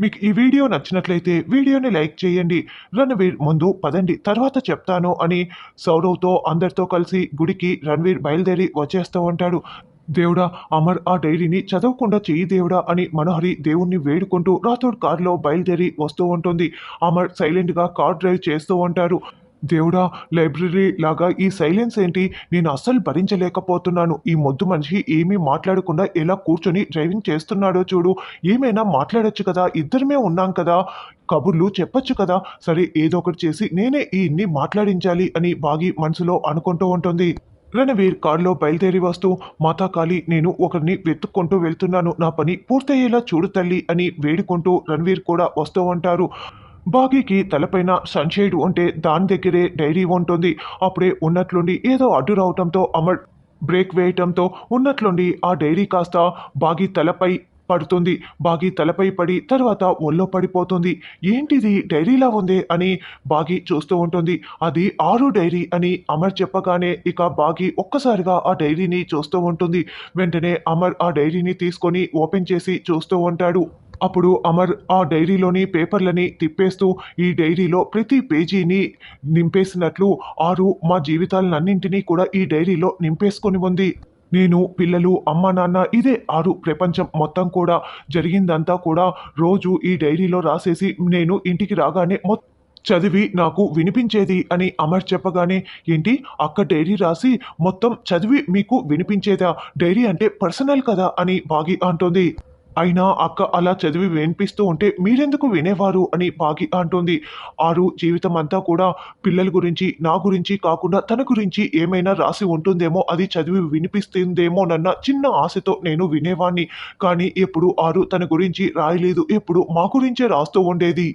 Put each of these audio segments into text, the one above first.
మీకు ఈ వీడియో నచ్చినట్లయితే వీడియోని లైక్ చేయండి. రణవీర్ ముందు పదండి. తర్వాత చెప్తాను అని సౌరవ్తో అందరితో కలిసి గుడికి రణవీర్ బయలుదేరి వచ్చేస్తూ ఉంటాడు. దేవుడా అమర్ ఆ డైరీని చదవకుండా చెయ్యి దేవుడా అని మనోహరి దేవుణ్ణి వేడుకుంటూ రాథోడ్ కారులో బయలుదేరి వస్తూ ఉంటుంది. అమర్ సైలెంట్గా కార్ డ్రైవ్ చేస్తూ ఉంటారు దేవుడా లైబ్రరీ లాగా ఈ సైలెన్స్ ఏంటి? నేను అస్సలు భరించలేకపోతున్నాను. ఈ మొద్దు మనిషి ఏమీ మాట్లాడకుండా ఎలా కూర్చొని డ్రైవింగ్ చేస్తున్నాడో చూడు. ఏమైనా మాట్లాడొచ్చు కదా? ఇద్దరమే ఉన్నాం కదా? కబుర్లు చెప్పొచ్చు కదా? సరే ఏదో ఒకటి చేసి నేనే ఈ ఇన్ని మాట్లాడించాలి అని బాగి మనసులో అనుకుంటూ ఉంటుంది. రణవీర్ కారులో బయలుదేరి వస్తూ మాతా కాళీ నేను ఒకరిని వెతుక్కుంటూ వెళ్తున్నాను. నా పని పూర్తయ్యేలా చూడు తల్లి అని వేడుకుంటూ రణవీర్ కూడా వస్తూ ఉంటారు. బాగీకి తలపైన సన్షైడ్ ఉంటే దాని దగ్గరే డైరీ ఉంటుంది. అప్పుడే ఉన్నట్లుండి ఏదో అడ్డు రావటంతో అమర్ బ్రేక్ వేయటంతో ఉన్నట్లుండి ఆ డైరీ కాస్త బాగి తలపై పడుతుంది. బాగి తలపై పడి తర్వాత ఒళ్ళో పడిపోతుంది. ఏంటిది? డైరీలా ఉంది అని బాగి చూస్తూ ఉంటుంది. అది ఆరు డైరీ అని అమర్ చెప్పగానే ఇక బాగి ఒక్కసారిగా ఆ డైరీని చూస్తూ ఉంటుంది. వెంటనే అమర్ ఆ డైరీని తీసుకొని ఓపెన్ చేసి చూస్తూ ఉంటాడు. అప్పుడు అమర్ ఆ డైరీలోని పేపర్లని తిప్పేస్తూ ఈ డైరీలో ప్రతి పేజీని నింపేసినట్లు ఆరు మా జీవితాలన్నింటినీ కూడా ఈ డైరీలో నింపేసుకొని ఉంది. నేను పిల్లలు అమ్మ నాన్న ఇదే ఆరు ప్రపంచం మొత్తం కూడా జరిగిందంతా కూడా రోజు ఈ డైరీలో రాసేసి నేను ఇంటికి రాగానే మొత్తం చదివి నాకు వినిపించేది అని అమర్ చెప్పగానే ఏంటి? అక్క డైరీ రాసి మొత్తం చదివి మీకు వినిపించేదా? డైరీ అంటే పర్సనల్ కదా అని బాగి అంటుంది. అయినా అక్క అలా చదివి వినిపిస్తూ ఉంటే మీరెందుకు వినేవారు అని బాగి అంటుంది. ఆరు జీవితం అంతా కూడా పిల్లల గురించి నా గురించి కాకుండా తన గురించి ఏమైనా రాసి ఉంటుందేమో అది చదివి వినిపిస్తుందేమోనన్న చిన్న ఆశతో నేను వినేవాణ్ణి. కానీ ఎప్పుడు ఆరు తన గురించి రాయలేదు ఎప్పుడు మా గురించే రాస్తూ ఉండేది.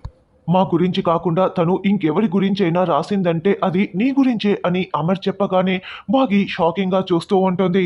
మా గురించి కాకుండా తను ఇంకెవరి గురించైనా రాసిందంటే అది నీ గురించే అని అమర్ చెప్పగానే బాగి షాకింగ్గా చూస్తూ ఉంటుంది.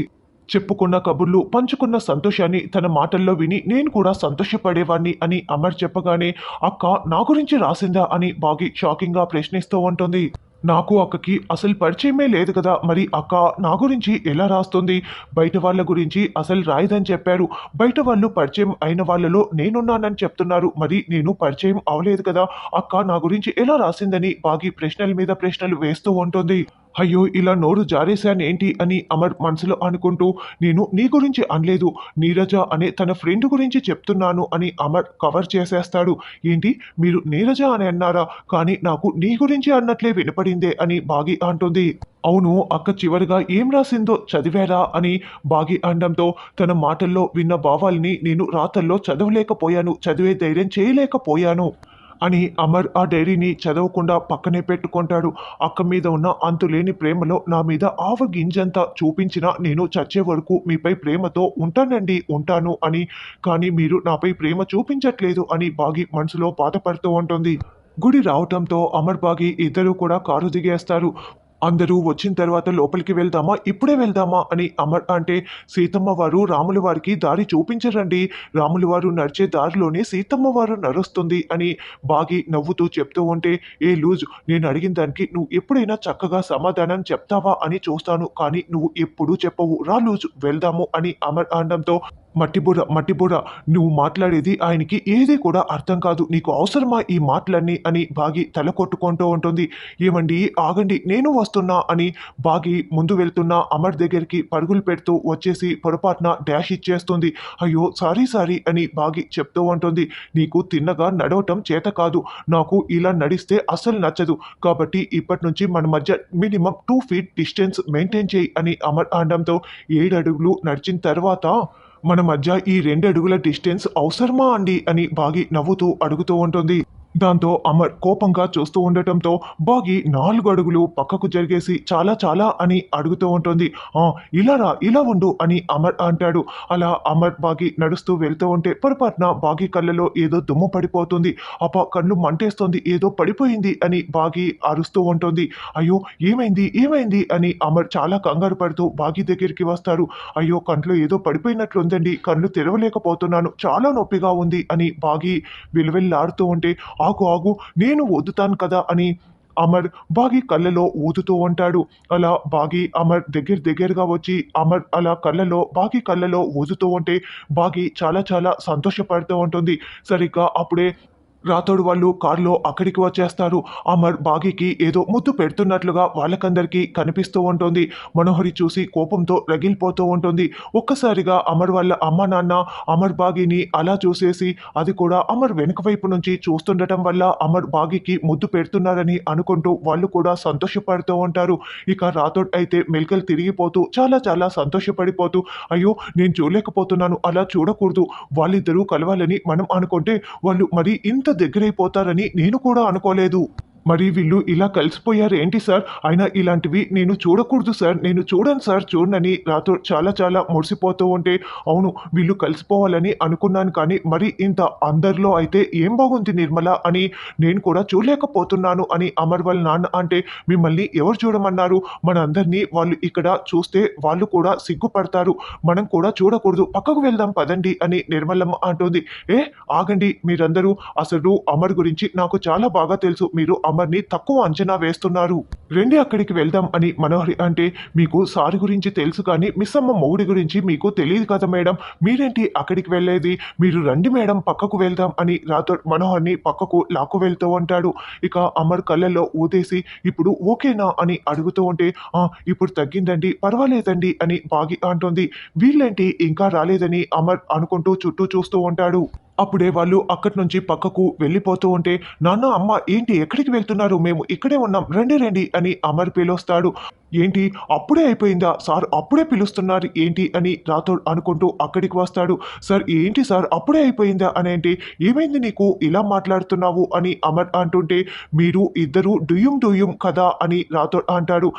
చెప్పుకున్న కబుర్లు పంచుకున్న సంతోషాన్ని తన మాటల్లో విని నేను కూడా సంతోషపడేవాణ్ణి అని అమర్ చెప్పగానే అక్క నా గురించి రాసిందా? అని బాగి షాకింగ్గా ప్రశ్నిస్తూ ఉంటుంది. నాకు అక్కకి అసలు పరిచయమే లేదు కదా మరి అక్క నా గురించి ఎలా రాస్తుంది? బయట వాళ్ళ గురించి అసలు రాయదని చెప్పారు బయట వాళ్ళు పరిచయం అయిన వాళ్ళలో నేనున్నానని చెప్తున్నారు. మరి నేను పరిచయం అవలేదు కదా. అక్క నా గురించి ఎలా రాసిందని? బాగి ప్రశ్నల మీద ప్రశ్నలు వేస్తూ ఉంటుంది. అయ్యో ఇలా నోరు జారేశానేంటి అని అమర్ మనసులో అనుకుంటూ నేను నీ గురించి అనలేదు నీరజ అనే తన ఫ్రెండ్ గురించి చెప్తున్నాను అని అమర్ కవర్ చేసేస్తాడు. ఏంటి మీరు నీరజ అని అన్నారా? కానీ నాకు నీ గురించి అన్నట్లే వినపడిందే అని బాగి అంటుంది. అవును అక్క చివరిగా ఏం రాసిందో చదివారా అని బాగి అనడంతో తన మాటల్లో విన్న భావాల్ని నేను రాతల్లో చదవలేకపోయాను చదివే ధైర్యం చేయలేకపోయాను. అని అమర్ ఆ డైరీని చదవకుండా పక్కనే పెట్టుకుంటాడు. అక్క మీద ఉన్న అంతులేని ప్రేమలో నా మీద ఆవ గింజంతా చూపించిన నేను చచ్చే వరకు మీపై ప్రేమతో ఉంటానండి ఉంటాను అని. కానీ మీరు నాపై ప్రేమ చూపించట్లేదు అని బాగి మనసులో బాధపడుతూ ఉంటుంది. గుడి రావటంతో అమర్ బాగి ఇద్దరూ కూడా కారు దిగేస్తారు. అందరూ వచ్చిన తర్వాత లోపలికి వెళ్దామా? ఇప్పుడే వెళ్దామా? అని అమర్ అంటే సీతమ్మ వారు రాముల వారికి దారి చూపించరండి. రాముల వారు నడిచే దారిలోనే సీతమ్మ వారు నడుస్తుంది అని బాగి నవ్వుతూ చెప్తూ ఉంటే ఏ లూజ్ నేను అడిగిన దానికి నువ్వు ఎప్పుడైనా చక్కగా సమాధానం చెప్తావా? అని చూస్తాను కానీ నువ్వు ఎప్పుడూ చెప్పవు. రా లూజ్ వెళ్దాము అని అమర్ అనడంతో మట్టిబుర్ర మట్టిబుర్ర నువ్వు మాట్లాడేది ఆయనకి ఏది కూడా అర్థం కాదు. నీకు అవసరమా ఈ మాటలన్నీ అని బాగి తల కొట్టుకుంటూ ఉంటుంది. ఏమండి ఆగండి నేను వస్తున్నా అని బాగి ముందు వెళ్తున్న అమర్ దగ్గరికి పరుగులు పెడుతూ వచ్చేసి పొరపాటున డాష్ ఇచ్చేస్తుంది. అయ్యో సారీ సారీ అని బాగి చెప్తూ ఉంటుంది. నీకు తిన్నగా నడవటం చేత కాదు. నాకు ఇలా నడిస్తే అస్సలు నచ్చదు. కాబట్టి ఇప్పటి నుంచి మన మధ్య minimum two feet distance maintain చేయి అని అమర్ అనడంతో ఏడు అడుగులు నడిచిన తర్వాత మన మధ్య ఈ రెండు అడుగుల డిస్టెన్స్ అవసరమా అండి అని బాగి నవ్వుతూ అడుగుతూ ఉంటుంది. దాంతో అమర్ కోపంగా చూస్తూ ఉండటంతో బాగి నాలుగు అడుగులు పక్కకు జరిగేసి చాలా చాలా అని అడుగుతూ ఉంటుంది. ఇలా రా ఇలా ఉండు అని అమర్ అంటాడు. అలా అమర్ బాగి నడుస్తూ వెళ్తూ ఉంటే పొరపాటున బాగి కళ్ళలో ఏదో దుమ్ము పడిపోతుంది. అప్ప కళ్ళు మంటేస్తుంది ఏదో పడిపోయింది అని బాగి అరుస్తూ ఉంటుంది. అయ్యో ఏమైంది ఏమైంది అని అమర్ చాలా కంగారు పడుతూ బాగి దగ్గరికి వస్తారు అయ్యో కంట్లో ఏదో పడిపోయినట్లుందండి కళ్ళు తెరవలేకపోతున్నాను చాలా నొప్పిగా ఉంది అని బాగి విలువెల్లాడుతూ ఉంటే ఆగు ఆగు నేను వద్దుతాను కదా అని అమర్ బాగి కళ్ళలో ఊదుతూ ఉంటాడు. అలా బాగి అమర్ దగ్గర దగ్గరగా వచ్చి అమర్ అలా కళ్ళలో బాగి కళ్ళలో ఊదుతూ ఉంటే బాగి చాలా చాలా సంతోషపడుతూ ఉంటుంది. సరిగ్గా అప్పుడే రాతోడు వాళ్ళు కారులో అక్కడికి వచ్చేస్తారు. అమర్ బాగీకి ఏదో ముద్దు పెడుతున్నట్లుగా వాళ్ళకందరికీ కనిపిస్తూ ఉంటుంది. మనోహరి చూసి కోపంతో రగిలిపోతూ ఉంటుంది. ఒక్కసారిగా అమర్ వాళ్ళ అమ్మ నాన్న అమర్ బాగీని అలా చూసేసి అది కూడా అమర్ వెనుక వైపు నుంచి చూస్తుండటం వల్ల అమర్ బాగీకి ముద్దు పెడుతున్నారని అనుకుంటూ వాళ్ళు కూడా సంతోషపడుతూ ఉంటారు. ఇక రాతోడ్ అయితే మెలికలు తిరిగిపోతూ చాలా చాలా సంతోషపడిపోతూ అయ్యో నేను చూడలేకపోతున్నాను అలా చూడకూడదు. వాళ్ళిద్దరూ కలవాలని మనం అనుకుంటే వాళ్ళు మరి ఇంత దగ్గరైపోతారని నేను కూడా అనుకోలేదు. మరి వీళ్ళు ఇలా కలిసిపోయారు ఏంటి సార్? అయినా ఇలాంటివి నేను చూడకూడదు సార్. నేను చూడను సార్. చూడనని నాతో చాలా చాలా మురిసిపోతూ ఉంటే అవును వీళ్ళు కలిసిపోవాలని అనుకున్నాను కానీ మరి ఇంత అందరిలో అయితే ఏం బాగుంది నిర్మల అని నేను కూడా చూడలేకపోతున్నాను అని అమర్ వాళ్ళ నాన్న అంటే మిమ్మల్ని ఎవరు చూడమన్నారు? మనందరినీ వాళ్ళు ఇక్కడ చూస్తే వాళ్ళు కూడా సిగ్గుపడతారు. మనం కూడా చూడకూడదు. పక్కకు వెళ్దాం పదండి అని నిర్మలమ్మ అంటుంది. ఏ ఆగండి మీరందరూ. అసలు అమర్ గురించి నాకు చాలా బాగా తెలుసు. మీరు అమర్ని తక్కువ అంచనా వేస్తున్నారు. రండి అక్కడికి వెళ్దాం అని మనోహరి అంటే మీకు సారి గురించి తెలుసు కానీ మిస్ అమ్మ మొగుడి గురించి మీకు తెలియదు కదా మేడం. మీరేంటి అక్కడికి వెళ్ళేది? మీరు రండి మేడం పక్కకు వెళ్దాం అని రాథోడ్ మనోహర్ని పక్కకు లాక్కు వెళ్తూ ఉంటాడు. ఇక అమర్ కళ్ళల్లో ఊదేసి ఇప్పుడు ఓకేనా? అని అడుగుతూ ఉంటే "ఆ, ఇప్పుడు తగ్గిందండి పర్వాలేదండి అని బాగి అంటుంది. వీళ్ళేంటి? ఇంకా రాలేదని అమర్ అనుకుంటూ చుట్టూ చూస్తూ ఉంటాడు. అప్పుడే వాళ్ళు అక్కడి నుంచి పక్కకు వెళ్ళిపోతూ ఉంటే నాన్న అమ్మ ఏంటి ఎక్కడికి వెళ్తున్నారు? మేము ఇక్కడే ఉన్నాం. రండి రండి అని అమర్ పిలుస్తాడు. ఏంటి? అప్పుడే అయిపోయిందా? సార్ అప్పుడే పిలుస్తున్నారు. ఏంటి? అని రాథోడ్ అనుకుంటూ అక్కడికి వస్తాడు. సార్ ఏంటి సార్? అప్పుడే అయిపోయిందా? అని ఏంటి ఏమైంది నీకు? ఇలా మాట్లాడుతున్నావు? అని అమర్ అంటుంటే మీరు ఇద్దరు డుయుం డుయుం కదా? అని రాథోడ్ అంటాడు.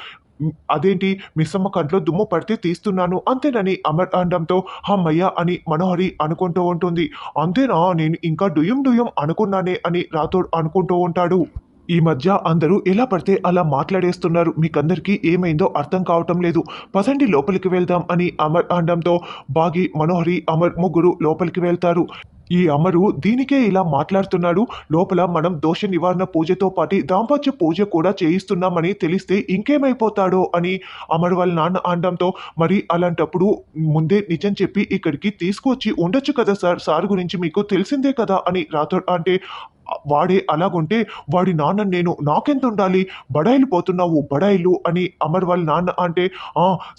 అదేంటి? మిస్సమ్మ కంట్లో దుమ్ము పడితే తీస్తున్నాను. అంతేనని అమర్ అనడంతో హమ్మయ్య అని మనోహరి అనుకుంటూ ఉంటుంది. అంతేనా? నేను ఇంకా డుయం డుయం అనుకున్నానే అని రాథోడ్ అనుకుంటూ ఉంటాడు. ఈ మధ్య అందరూ ఎలా పడితే అలా మాట్లాడేస్తున్నారు. మీకందరికీ ఏమైందో అర్థం కావటం లేదు. పదండి లోపలికి వెళ్దాం అని అమర్ అనడంతో బాగి మనోహరి అమర్ ముగ్గురు లోపలికి వెళ్తారు. ఈ అమరు దీనికే ఇలా మాట్లాడుతున్నాడు. లోపల మనం దోష నివారణ పూజతో పాటు దాంపత్య పూజ కూడా చేయిస్తున్నామని తెలిస్తే ఇంకేమైపోతాడో అని అమరు వాళ్ళ నాన్న అనడంతో మరి అలాంటప్పుడు ముందే నిజం చెప్పి ఇక్కడికి తీసుకొచ్చి ఉండొచ్చు కదా సార్? సార్ గురించి మీకు తెలిసిందే కదా అని రాథోడ్ అంటే వాడే అలాగుంటే వాడి నాన్న నేను నాకెంత ఉండాలి? బడాయిలు పోతున్నావు బడాయిలు అని అమర్ వాళ్ళ నాన్న అంటే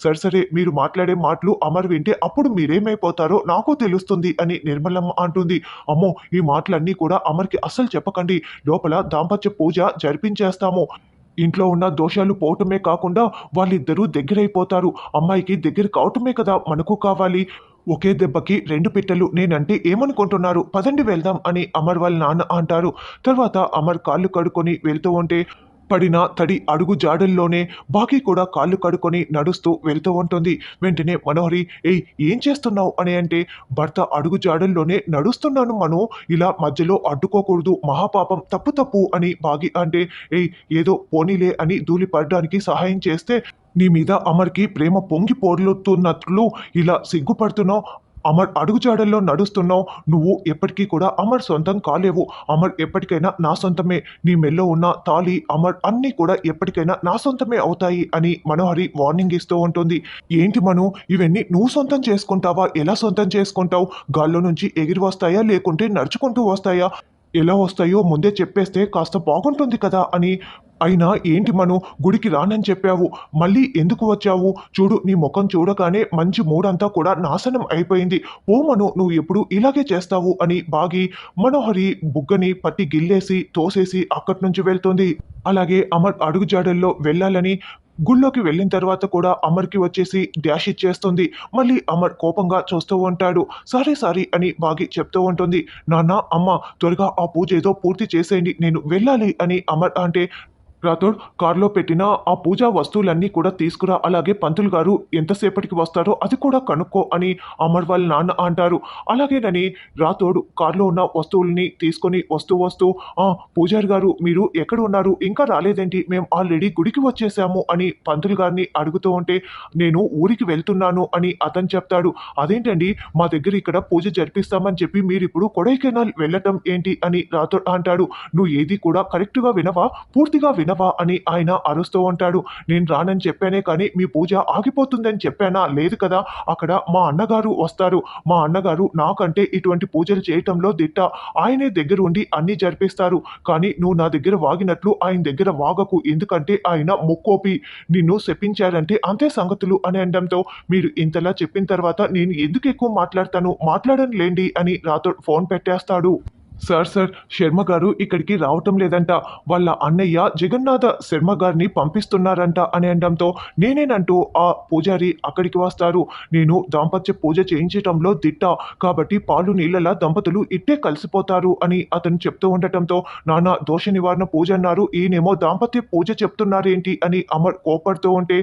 సరే సరే మీరు మాట్లాడే మాటలు అమర్ వింటే అప్పుడు మీరేమైపోతారో నాకు తెలుస్తుంది అని నిర్మలమ్మ అంటుంది. అమ్మో ఈ మాటలన్నీ కూడా అమర్కి అస్సలు చెప్పకండి. లోపల దాంపత్య పూజ జరిపించేస్తాము. ఇంట్లో ఉన్న దోషాలు పోవటమే కాకుండా వాళ్ళిద్దరూ దగ్గరైపోతారు. అమ్మాయికి దగ్గర కావటమే కదా మనకు కావాలి. ఒకే దెబ్బకి రెండు పిట్టలు నేనంటే ఏమనుకుంటున్నారు? పదండి వెళ్దాం అని అమర్ వాళ్ళ నాన్న అంటారు. తర్వాత అమర్ కాళ్ళు కడుక్కొని వెళ్తూ ఉంటే పడిన తడి అడుగు జాడల్లోనే బాకీ కూడా కాళ్ళు కడుక్కొని నడుస్తూ వెళ్తూ ఉంటుంది. వెంటనే మనోహరి ఏయ్ ఏం చేస్తున్నావు? అని అంటే భర్త అడుగు జాడల్లోనే నడుస్తున్నాను మను ఇలా మధ్యలో అడ్డుకోకూడదు మహాపాపం తప్పు తప్పు అని బాగి అంటే ఏయ్ ఏదో పోనీలే అని ధూళి పడడానికి సహాయం చేస్తే నీ మీద అమర్కి ప్రేమ పొంగి పోర్లుతున్నట్లు ఇలా సిగ్గుపడుతున్నావు? అమర్ అడుగుజాడల్లో నడుస్తున్నావు. నువ్వు ఎప్పటికీ కూడా అమర్ సొంతం కాలేవు. అమర్ ఎప్పటికైనా నా సొంతమే. నీ మెల్లో ఉన్న తాళి అమర్ అన్నీ కూడా ఎప్పటికైనా నా సొంతమే అవుతాయి అని మనోహరి వార్నింగ్ ఇస్తూ ఉంటుంది. ఏంటి మను? ఇవన్నీ నువ్వు సొంతం చేసుకుంటావా? ఎలా సొంతం చేసుకుంటావు? గాల్లో నుంచి ఎగిరి వస్తాయా? లేకుంటే నడుచుకుంటూ వస్తాయా? ఎలా వస్తాయో ముందే చెప్పేస్తే కాస్త బాగుంటుంది కదా అని అయినా ఏంటి మను గుడికి రానని చెప్పావు. మళ్ళీ ఎందుకు వచ్చావు? చూడు నీ ముఖం చూడగానే మంచి మూడంతా కూడా నాశనం అయిపోయింది. ఓ మను నువ్వు ఎప్పుడు ఇలాగే చేస్తావు అని బాగి మనోహరి బుగ్గని పట్టి గిల్లేసి తోసేసి అక్కడి నుంచి వెళ్తుంది. అలాగే అమర్ అడుగుజాడల్లో వెళ్ళాలని గుళ్ళోకి వెళ్ళిన తర్వాత కూడా అమర్కి వచ్చేసి డాష్ ఇచ్చేస్తుంది. మళ్ళీ అమర్ కోపంగా చూస్తూ ఉంటాడు. సారీ సారీ అని బాగి చెప్తూ ఉంటుంది. నాన్న అమ్మ త్వరగా ఆ పూజ ఏదో పూర్తి చేసేయండి. నేను వెళ్ళాలి అని అమర్ అంటే రాథోడ్ కారులో పెట్టిన ఆ పూజా వస్తువులన్నీ కూడా తీసుకురా అలాగే పంతులు గారు ఎంతసేపటికి వస్తారో అది కూడా కనుక్కో అని అమర్ వాళ్ళ నాన్న అంటారు. అలాగేనని రాథోడ్ కారులో ఉన్న వస్తువుల్ని తీసుకొని వస్తూ వస్తూ ఆ పూజారి గారు మీరు ఎక్కడ ఉన్నారు? ఇంకా రాలేదేంటి? మేము ఆల్రెడీ గుడికి వచ్చేసాము అని పంతులు గారిని అడుగుతూ ఉంటే నేను ఊరికి వెళ్తున్నాను అని అతను చెప్తాడు. అదేంటండి? మా దగ్గర ఇక్కడ పూజ జరిపిస్తామని చెప్పి మీరు ఇప్పుడు కొడైకెనాల్ వెళ్ళటం ఏంటి? అని రాథోడ్ అంటాడు. నువ్వు ఏది కూడా కరెక్ట్గా వినవా? పూర్తిగా విన వినవా అని ఆయన అరుస్తూ ఉంటాడు. నేను రానని చెప్పానే కానీ మీ పూజ ఆగిపోతుందని చెప్పానా? లేదు కదా. అక్కడ మా అన్నగారు వస్తారు. మా అన్నగారు నాకంటే ఇటువంటి పూజలు చేయటంలో దిట్ట. ఆయనే దగ్గర ఉండి అన్ని జరిపిస్తారు. కానీ నువ్వు నా దగ్గర వాగినట్లు ఆయన దగ్గర వాగకు. ఎందుకంటే ఆయన ముక్కోపి. నిన్ను శపించారంటే అంతే సంగతులు అని అనడంతో మీరు ఇంతలా చెప్పిన తర్వాత నేను ఎందుకు ఎక్కువ మాట్లాడతాను? మాట్లాడను లేండి అని నాతో ఫోన్ పెట్టేస్తాడు. సార్ సార్ శర్మ గారు ఇక్కడికి రావటం లేదంట. వాళ్ళ అన్నయ్య జగన్నాథ శర్మ గారిని పంపిస్తున్నారంట అని అనడంతో నేనేనంటూ ఆ పూజారి అక్కడికి వస్తారు. నేను దాంపత్య పూజ చేయించటంలో దిట్ట. కాబట్టి పాలు నీళ్ళలా దంపతులు ఇట్టే కలిసిపోతారు అని అతను చెప్తూ ఉండటంతో నాన్న దోష నివారణ పూజ అన్నారు. ఈయనేమో దాంపత్య పూజ చెప్తున్నారేంటి అని అమర్ కోపడుతూ ఉంటే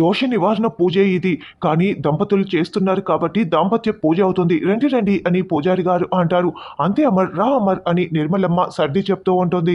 దోష నివారణ పూజే ఇది. కానీ దంపతులు చేస్తున్నారు కాబట్టి దాంపత్య పూజ అవుతుంది. రండి రండి అని పూజారి గారు అంటారు. అంతే అమర్ రా అమర్ అని నిర్మలమ్మ సర్ది చెప్తూ ఉంటుంది.